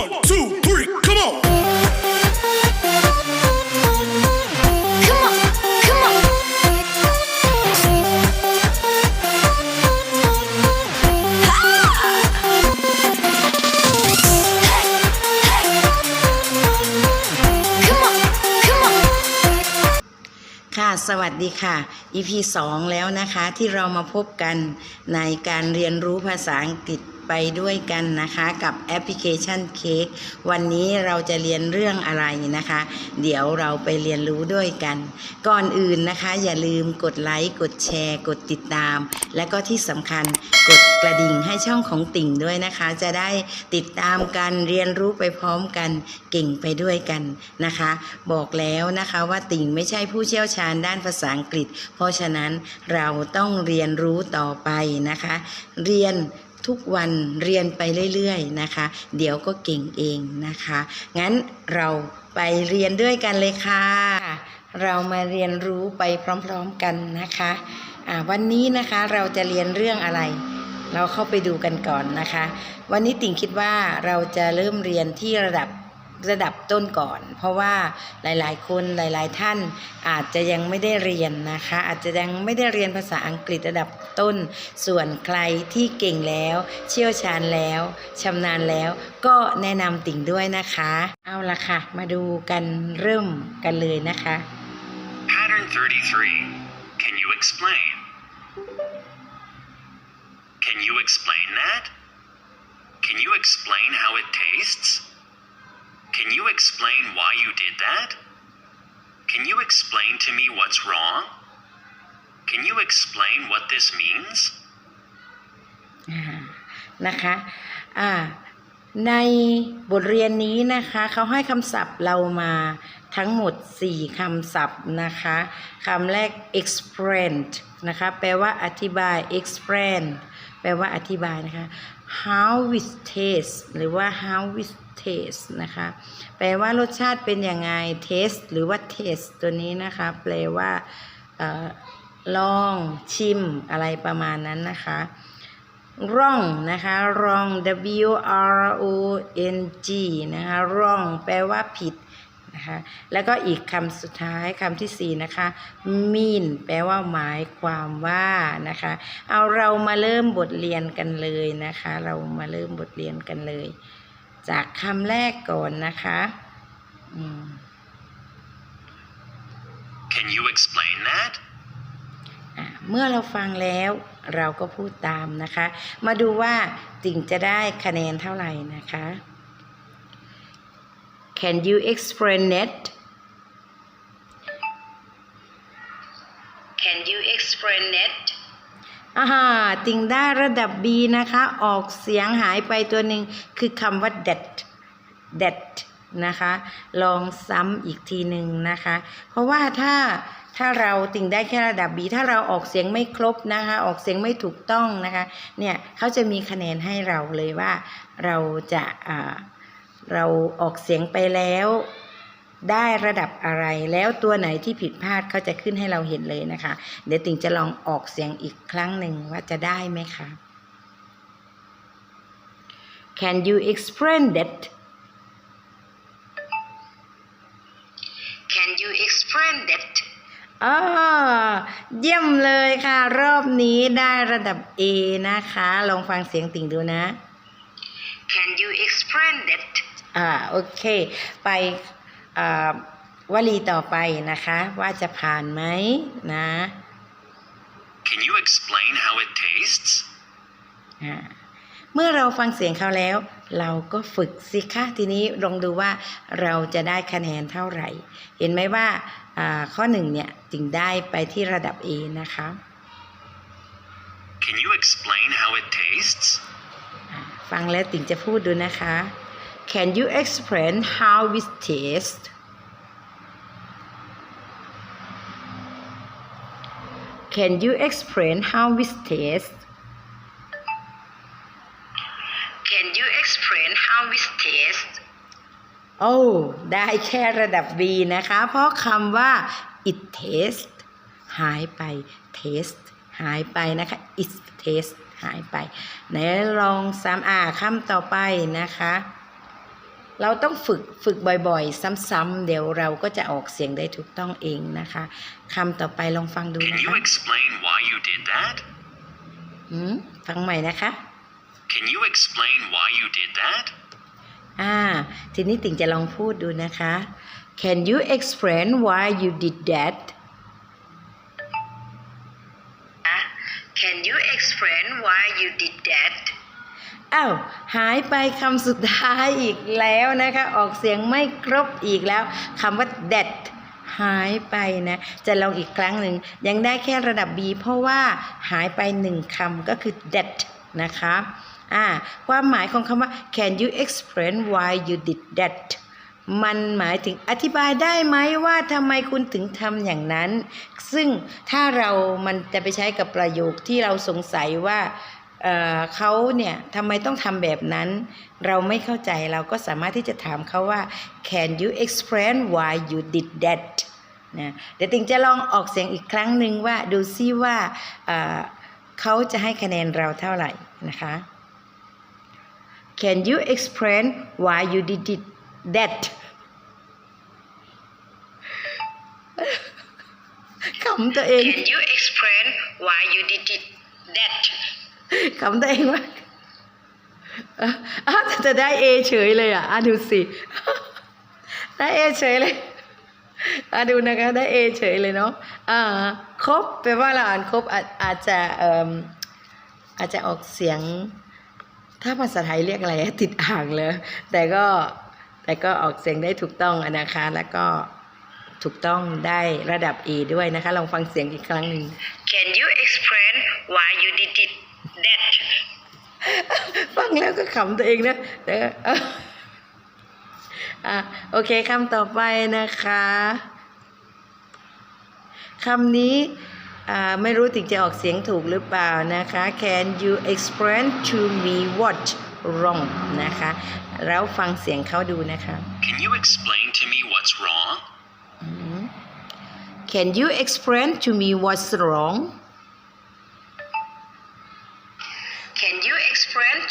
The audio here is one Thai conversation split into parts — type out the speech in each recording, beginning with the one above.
One, two, three, come on. Come on, come on. Come on, come on. ค่ะ สวัสดีค่ะ EP 2 แล้วนะคะที่เรามาพบกันในการเรียนรู้ภาษาอังกฤษไปด้วยกันนะคะกับแอปพลิเคชันเค้กวันนี้เราจะเรียนเรื่องอะไรนะคะ เดี๋ยวเราไปเรียนรู้ด้วยกัน ก่อนอื่นนะคะ อย่าลืมกดไลค์กดแชร์ กดติดตาม และก็ที่สำคัญกดกระดิ่งให้ช่องของติ่งด้วยนะคะ จะได้ติดตามกันเรียนรู้ไปพร้อมกันเก่งไปด้วยกันนะคะ บอกแล้วนะคะว่าติ่งไม่ใช่ผู้เชี่ยวชาญด้านภาษาอังกฤษ เพราะฉะนั้นเราต้องเรียนรู้ต่อไปนะคะ เรียน ทุกวันเรียนไปเรื่อยๆนะคะ เดี๋ยวก็เก่งเองนะคะ งั้นเราไปเรียนด้วยกันเลยค่ะ เรามาเรียนรู้ไปพร้อมๆกันนะคะวันนี้นะคะเราจะเรียนเรื่องอะไร เราเข้าไปดูกันก่อนนะคะ วันนี้ติ่งคิดว่าเราจะเริ่มเรียนที่ระดับ ระดับต้นก่อน เพราะว่าหลายๆ คนหลาย ๆ ท่านอาจจะยังไม่ได้เรียนนะคะ อาจจะยังไม่ได้เรียนภาษาอังกฤษระดับต้น ส่วนใครที่เก่งแล้ว เชี่ยวชาญแล้วชำนาญแล้ว ก็แนะนำติ่งด้วยนะคะ เอาละค่ะ มาดูกันเริ่มกันเลยนะคะ Pattern 33. Can you explain? Can you explain that? Can you explain how it tastes? Can you explain why you did that? Can you explain to me what's wrong? Can you explain what this means? นะคะอ่าในบทเรียนนี้นะคะเขาให้คำศัพท์เรามาทั้งหมด 4คำศัพท์นะคะคำแรก explain นะคะแปลว่าอธิบาย explain แปลว่าอธิบายนะคะ how it taste หรือว่า how it taste นะคะ แปลว่ารสชาติเป็นยังไง taste หรือว่า taste ตัวนี้นะคะ แปลว่าออลองชิมอะไรประมาณนั้นนะคะ wrong นะคะ wrong w r o n g นะคะ wrong แปลว่าผิดนะคะ แล้วก็อีกคำสุดท้ายคำที่สี่นะคะ mean แปลว่าหมายความว่านะคะ เอาเรามาเริ่มบทเรียนกันเลยนะคะ เรามาเริ่มบทเรียนกันเลย จากคำแรกก่อนนะคะอืม Can you explain that? อะเมื่อเราฟังแล้วเราก็พูดตามนะคะ มาดูว่าติ่งจะได้คะแนนเท่าไหร่นะคะ Can you explain it อ่าติ่งได้ระดับ B นะคะ ออกเสียงหายไปตัวหนึ่งคือคำว่า that that นะคะ ลองซ้ำอีกทีหนึ่งนะคะ เพราะว่าถ้าถ้าเราติ่งได้แค่ระดับ B ถ้าเราออกเสียงไม่ครบนะคะ ออกเสียงไม่ถูกต้องนะคะ เนี่ยเขาจะมีคะแนนให้เราเลยว่าเราจะอ่าเราออกเสียงไปแล้ว ได้ระดับอะไร แล้วตัวไหนที่ผิดพลาดเขาจะขึ้นให้เราเห็นเลยนะคะ เดี๋ยวติ่งจะลองออกเสียงอีกครั้งหนึ่งว่าจะได้ไหมคะ Can you explain that Can you explain that? อ๋อเยี่ยมเลยค่ะ รอบนี้ได้ระดับ A นะคะ ลองฟังเสียงติ่งดูนะ Can you explain that? อ่าโอเค ไปอ่า วลีต่อไปนะคะ ว่าจะผ่านไหมนะ Can you explain how it tastes? อ่าเมื่อเราฟังเสียงเขาแล้ว เราก็ฝึกสิคะทีนี้ลองดูว่าเราจะได้คะแนนเท่าไหร่ เห็นไหมว่าอ่าข้อหนึ่งเนี่ยติ่งได้ไปที่ระดับ A นะคะ Can you explain how it tastes? ฟังแล้วติ่งจะพูดดูนะคะ Can you explain how it tastes Can you explain how it tastes Can you explain how it tastes? โอ้ได้แค่ระดับ B นะคะ เพราะคำว่า it taste หายไป taste หายไปนะคะ it taste หายไป ไหนลองซ้ำอ่าคำต่อไปนะคะ เราต้องฝึกฝึกบ่อยๆ ซ้ำๆเดี๋ยวเราก็จะออกเสียงได้ถูกต้องเองนะคะคำต่อไปลองฟังดู Can นะ you คะ explain why you did that? อืมฟังใหม่นะคะ Can you explain why you did that? อ่า ทีนี้ติ่งจะลองพูดดูนะคะ Can you explain why you did that Can you explain why you did that อ้าว หายไปคำสุดท้ายอีกแล้วนะคะ ออกเสียงไม่ครบอีกแล้วคำว่า that หายไปนะ จะลองอีกครั้งหนึ่ง ยังได้แค่ระดับ B เพราะว่าหายไปหนึ่งคำก็คือ that นะคะอ่าความหมายของคำว่า can you explain why you did that มันหมายถึงอธิบายได้ไหมว่าทำไมคุณถึงทำอย่างนั้น ซึ่งถ้าเรามันจะไปใช้กับประโยคที่เราสงสัยว่า เเขาเนี่ยทำไมต้องทำแบบนั้น เราไม่เข้าใจเราก็สามารถที่จะถามเขาว่า can you explain why you did that นะเดี๋ยวติงจะลองออกเสียงอีกครั้งหนึ่งว่าดูซิว่าเเขาจะให้คะแนนเราเท่าไหร่นะคะ Can you explain why you did it that ขำตัวเอง Can you explain why you did it that ขำตัวเองว่าอะอะจะได้เอเฉยเลยอะอะดูสิ ได้เอเฉยเลยอะดูนะคะได้เอเฉยเลยเนาะอ่าครบแปลว่าเราอ่านครบอาจอาจจะเอ่มอาจจะออกเสียง ถ้าภาษาไทยเรียกอะไรติดอ่างเลย แต่ก็แต่ก็ออกเสียงได้ถูกต้องนะคะ แล้วก็ถูกต้องได้ระดับ A ด้วยนะคะ ลองฟังเสียงอีกครั้งหนึ่ง Can you explain why you did it that ฟังแล้วก็ขำตัวเองนะแต่ก็เอ้าอะโอเคคำต่อไปนะคะคำนี้อ่าไม่รู้ติงจะออกเสียงถูกหรือเปล่านะคะ Can you explain to me what wrong นะคะแล้วฟังเสียงเขาดูนะคะ Can you explain to me what's wrong? Can you explain to me what's wrong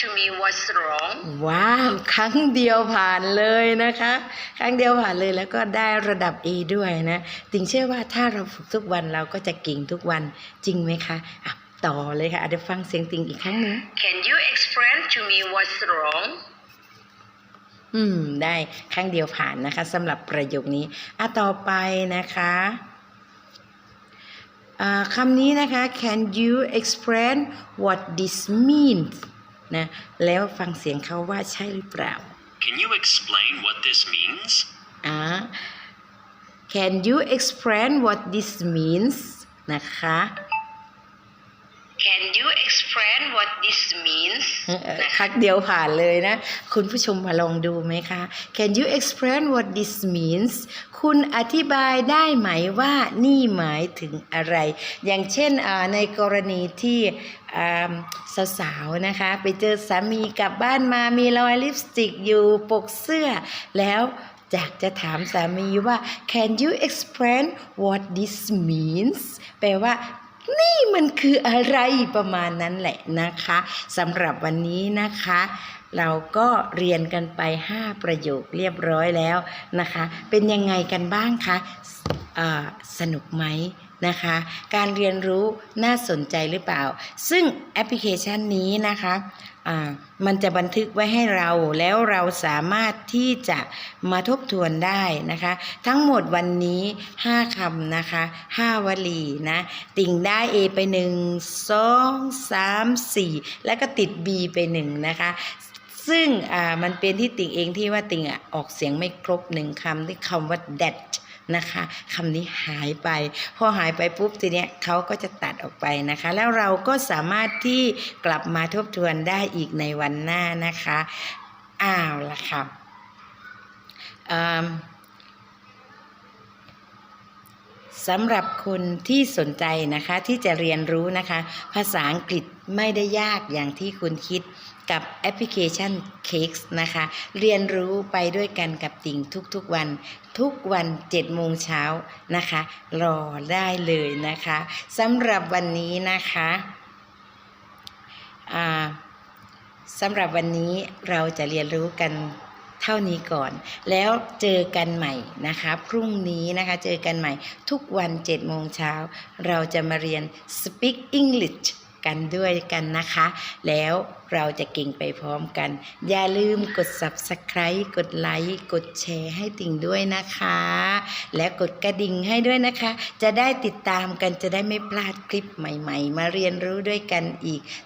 to me what's wrong ว้าว ครั้งเดียวผ่านเลยนะคะ ครั้งเดียวผ่านเลยแล้วก็ได้ระดับ A ด้วยนะ ติงเชื่อว่าถ้าเราฝึกทุกวันเราก็จะเก่งทุกวันจริงไหมคะอะต่อเลยค่ะอะเดี๋ยวฟังเสียงติงอีกครั้งหนึง Can you explain to me what's wrong อืม ได้ครั้งเดียวผ่านนะคะสำหรับประโยคนี้อะต่อไปนะคะอ่าคำนี้นะคะ Can you explain what this means นะแล้วฟังเสียงเขาว่าใช่หรือเปล่า Can you explain what this means? อ่า Can you explain what this means นะคะ Can you explain what this means ครั้งเดียวผ่านเลยนะ คุณผู้ชมมาลองดูไหมคะ Can you explain what this means คุณอธิบายได้ไหมว่านี่หมายถึงอะไร อย่างเช่นในกรณีที่สาวๆนะคะ ไปเจอสามีกลับบ้านมามีรอยลิปสติกอยู่ปกเสื้อแล้วอยากจะถามสามีว่า Can you explain what this means แปลว่า นี่มันคืออะไรประมาณนั้นแหละนะคะสำหรับวันนี้นะคะ เราก็เรียนกันไป 5 ประโยคเรียบร้อยแล้วนะคะ เป็นยังไงกันบ้างคะะสนุกไหม นะคะ การเรียนรู้น่าสนใจหรือเปล่า ซึ่งแอปพลิเคชันนี้นะคะมันจะบันทึกไว้ให้เราแล้วเราสามารถที่จะมาทบทวนได้นะคะ ทั้งหมดวันนี้ 5คำนะคะ 5 วลีนะ ติ่งได้ A ไป 1 2 3 4 แล้วก็ติด B ไป 1 นะคะซึ่งมันเป็นที่ติ่งเองที่ว่าติ่งอออกเสียงไม่ครบหนึ่งคำที่คำว่า that นะคะคำนี้หายไป พอหายไปปุ๊บทีเนี้ยเขาก็จะตัดออกไปนะคะ แล้วเราก็สามารถที่กลับมาทบทวนได้อีกในวันหน้านะคะอ้าวละค่ะสำหรับคนที่สนใจนะคะที่จะเรียนรู้นะคะ ภาษาอังกฤษไม่ได้ยากอย่างที่คุณคิด กับแอปพลิเคชัน Cakes นะคะ เรียนรู้ไปด้วยกันกับติ่งทุกๆวัน ทุกวัน7โมงเช้านะคะ รอได้เลยนะคะสำหรับวันนี้นะคะสำหรับวันนี้เราจะเรียนรู้กันเท่านี้ก่อน แล้วเจอกันใหม่นะคะ พรุ่งนี้นะคะเจอกันใหม่ทุกวัน7โมงเช้า เราจะมาเรียน Speak English กันด้วยกันนะคะ แล้วเราจะเก่งไปพร้อมกัน อย่าลืมกด Subscribe กดไลค์กดแชร์ให้ติ่งด้วยนะคะ และกดกระดิ่งให้ด้วยนะคะ จะได้ติดตามกันจะได้ไม่พลาดคลิปใหม่ ๆ มาเรียนรู้ด้วยกันอีก